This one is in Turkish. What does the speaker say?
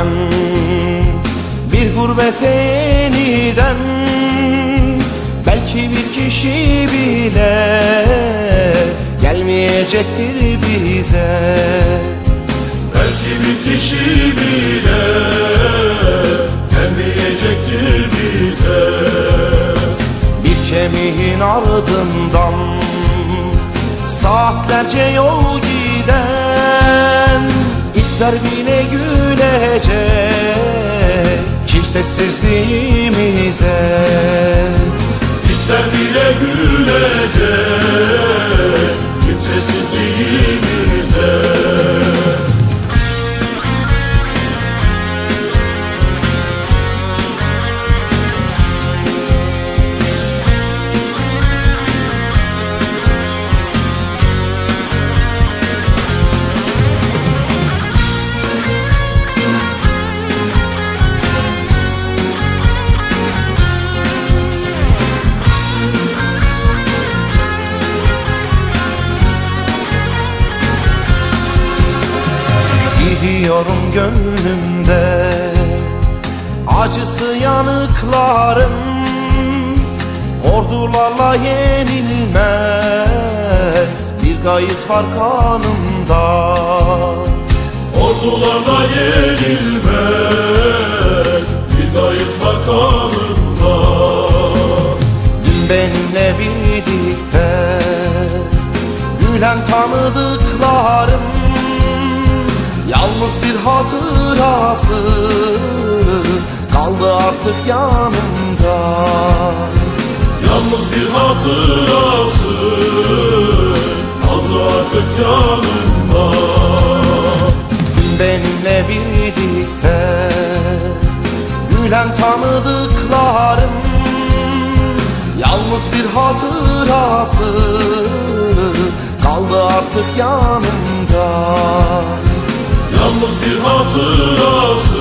ben Bir gurbete yeniden Belki bir kişi bile Gelmeyecektir bize. Belki bir kişi bile gelmeyecektir bize. Bir kemiğin ardından Saatlerce yol giden İtler bile gülecek Kimsesizliğimize İtler bile gülecek kimsesizliğimize Gidiyorum gönlümde. Acısı yanıklarım. Ordularla yenilmez. Bir gayız var kanımda Ordularla yenilmez. Bir gayız var kanında Dün benimle birlikte Gülen tanıdıklarım Yalnız bir hatırası Kaldı artık yanımda. Yalnız bir hatırası Kaldı artık yanımda. Dün benimle birlikte Gülen tanıdıklarım Yalnız bir hatırası Kaldı artık yanımda Yalnız bir hatırası